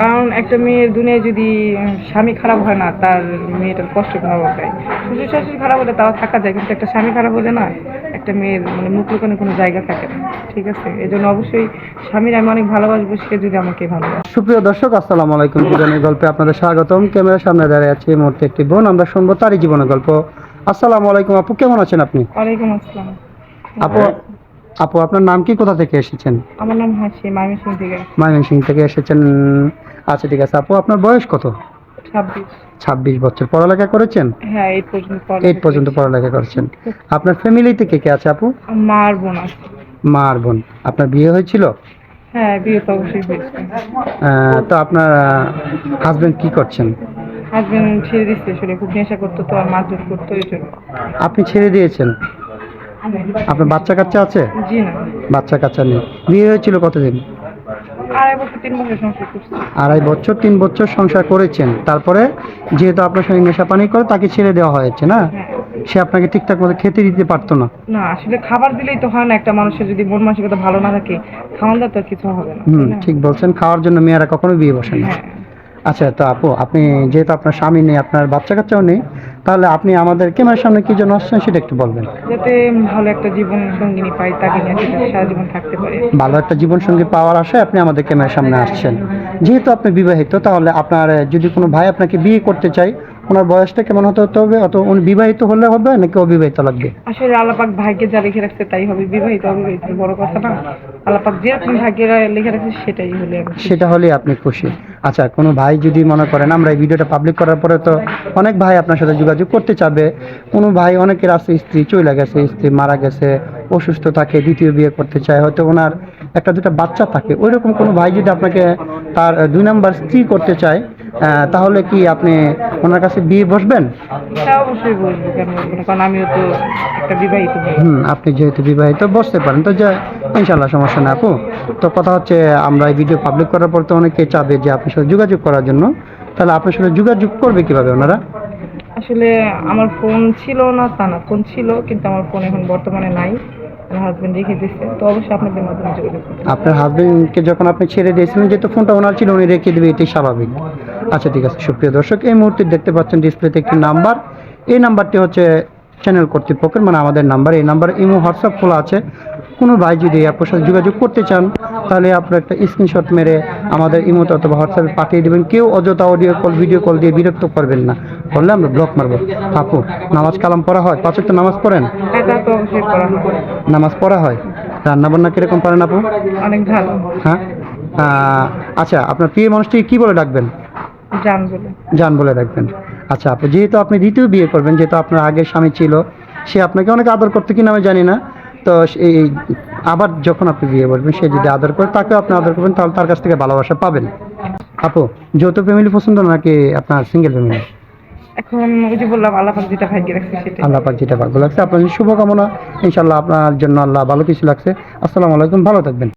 কারণ একটা মেয়ের দুনিয়ায় যদি স্বামী খারাপ হয় না তার মেয়েটার কষ্ট কোনো অভাব শ্বশুর শাশুড়ি খারাপ হলে তাও থাকা যায় কিন্তু একটা স্বামী খারাপ হলে না একটা মেয়ের মানে মুখ লুকানোর কোনো জায়গা থাকে না। ঠিক আছে? এই জন্য অবশ্যই স্বামীর আমি অনেক ভালোবাসবো সে যদি আমাকে ভালোবাসে। সুপ্রিয় দর্শক আসসালামু আলাইকুম। জীবনের গল্পে আপনাদের স্বাগতম। ক্যামেরার সামনে দাঁড়িয়ে আছে এই মুহূর্তে একটি বোন। আমরা শুনব তারই জীবনের গল্প। আসসালামু আলাইকুম আপু কেমন আছেন আপনি? ওয়ালাইকুম আসসালাম। আপু আপু আপনার নাম কি? কোথা থেকে এসেছেন? আমার নাম হাসি ময়মনসিং থেকে ময়মনসিং থেকে এসেছেন। আচ্ছা ঠিক আছে। আপু আপনার বয়স কত? ছাব্বিশ। ছাব্বিশ বছর। পড়ালেখা করেছেন? হ্যাঁ এইট পর্যন্ত পড়া এইট পর্যন্ত পড়ালেখা করেছেন। আপনার ফ্যামিলিতে কে কে আছে আপু? মা আর বোন আছে। মা আর বোন। আপনার বিয়ে হয়েছিল? হ্যাঁ বিয়ে তো অবশ্যই হয়েছে। তো আপনার হাজবেন্ড কি করছেন? হাজবেন্ড ছেড়ে দিচ্ছে আসলে খুব নেশা করতো তো আর মারধর করতো এই জন্য। আপনি ছেড়ে দিয়েছেন? আপনার বাচ্চা কাচ্চা আছে? জি না। বাচ্চা কাচ্চা নেই। বিয়ে হয়েছিল কতদিন? আড়াই বছর তিন বছর সংসার করছি। আড়াই বছর তিন বছর সংসার করেছেন। তারপরে যেহেতু আপনার সঙ্গে নেশা পানি করে তাকে ছেড়ে দেওয়া হয়েছে না? হ্যাঁ। সে আপনাকে ঠিকঠাক মতো খেতে দিতে পারতো না। না আসলে খাবার দিলেই তো হয় না। একটা মানুষের যদি মন মানসিকতা ভালো না থাকে খাওয়ান তো কিছু হবে না হুম ঠিক বলছেন। খাওয়ার জন্য মেয়েরা কখনো বিয়ে বসেন না। হ্যাঁ। আচ্ছা তো আপু আপনি যেহেতু আপনার স্বামী নেই আপনার বাচ্চা কাচ্চাও নেই তাহলে আপনি আমাদের ক্যামেরার সামনে কি জন্য আসছেন সেটা একটু বলবেন। যাতে ভালো একটা জীবন সঙ্গিনী পাই তাকে নিয়ে সারা জীবন থাকতে পারে। ভালো একটা জীবন সঙ্গী পাওয়ার আশায় আপনি আমাদের ক্যামেরার সামনে আসছেন। যেহেতু আপনি বিবাহিত তাহলে আপনার যদি কোনো ভাই আপনাকে বিয়ে করতে চায় ওনার বয়সটা কেমন হতে হতে হবে? অত উনি বিবাহিত হলে হবে নাকি অবিবাহিত লাগবে? আসলে আল্লাপাক ভাগ্যে যা লিখে রাখছে তাই হবে। বিবাহিত অবিবাহিত বড় কথা না। আল্লাপাক যেরকম ভাগ্যে লিখে রাখছে সেটাই হলে সেটা হলে আপনি খুশি। আচ্ছা কোনো ভাই যদি মনে করেন আমরা এই ভিডিওটা পাবলিক করার পরে তো অনেক ভাই আপনার সাথে যোগাযোগ করতে চাবে। কোনো ভাই অনেকের আছে স্ত্রী চলে গেছে স্ত্রী মারা গেছে অসুস্থ থাকে দ্বিতীয় বিয়ে করতে চায় হয়তো ওনার একটা দুটা বাচ্চা থাকে। ওই রকম কোনো ভাই যদি আপনাকে তার দুই নাম্বার স্ত্রী করতে চায় তাহলে কি আপনি ওনার কাছে বিয়ে বসবেন? অবশ্যই বলব কেন কারণ আমিও তো একটা বিবাহিত হুম আপনি যেহেতু বিবাহিত বসতে পারেন। তো যা ইনশাল্লাহ সমস্যা না আপু। তো কথা হচ্ছে আমরা এই ভিডিও পাবলিক করার পর তো অনেকে চাবে যে আপনার সাথে যোগাযোগ করার জন্য। তাহলে আপনার সাথে যোগাযোগ করবে কীভাবে ওনারা? আসলে আমার ফোন ছিল না তা না ফোন ছিল কিন্তু আমার ফোন এখন বর্তমানে নাই। আমার হাজবেন্ড রেখে দিচ্ছে তো অবশ্যই আপনাদের মাধ্যমে যোগাযোগ আপনার হাজবেন্ডকে যখন আপনি ছেড়ে দিয়েছিলেন, যেহেতু ফোনটা ওনার ছিল, উনি রেখে দেবে, এটাই স্বাভাবিক। আচ্ছা ঠিক আছে, সুপ্রিয় দর্শক, এই মুহূর্তে দেখতে পাচ্ছেন ডিসপ্লেতে একটি নাম্বার এই নাম্বারটি হচ্ছে চ্যানেল কর্তৃপক্ষের মানে আমাদের নাম্বার এই নাম্বার ইমো হোয়াটসঅ্যাপ খোলা আছে। কোনো ভাই যদি আপনার সাথে যোগাযোগ করতে চান তাহলে আপনার একটা স্ক্রিনশট মেরে আমাদের ইমোতে অথবা হোয়াটসঅ্যাপে পাঠিয়ে দেবেন। কেউ অযথা অডিও কল ভিডিও কল দিয়ে বিরক্ত করবেন না। করলে আমরা ব্লক মারবো। আপু নামাজ কালাম পড়া হয়? পাঁচ ওয়াক্ত নামাজ পড়েন? তো নামাজ পড়া হয়? রান্না বান্না কীরকম পারেন আপু? অনেক ভালো। হ্যাঁ? আচ্ছা আপনার প্রিয় মানুষটিকে কি বলে ডাকবেন? জান বলে। জান বলে ডাকবেন। আচ্ছা আপু যেহেতু আপনি দ্বিতীয় বিয়ে করবেন যেহেতু আপনার আগের স্বামী ছিল সে আপনাকে অনেক আদর করতে কিনা আমি জানি না তো এই আবার যখন আপনি বিয়ে করবেন সে যদি আদর করে তাকে আপনি আদর করবেন তাহলে তার কাছ থেকে ভালোবাসা পাবেন। আপু যৌথ ফ্যামিলি পছন্দ নাকি আপনার সিঙ্গেল ফ্যামিলি এখন ওই যে বললাম আল্লাপাক যেটা ভাগ্যে রাখছে সেটা আল্লাহ পাক যেটা ভালো লাগছে আপনার শুভকামনা। ইনশাল্লাহ আপনার জন্য আল্লাহ ভালো কিছু লাগছে। আসসালামু আলাইকুম ভালো থাকবেন।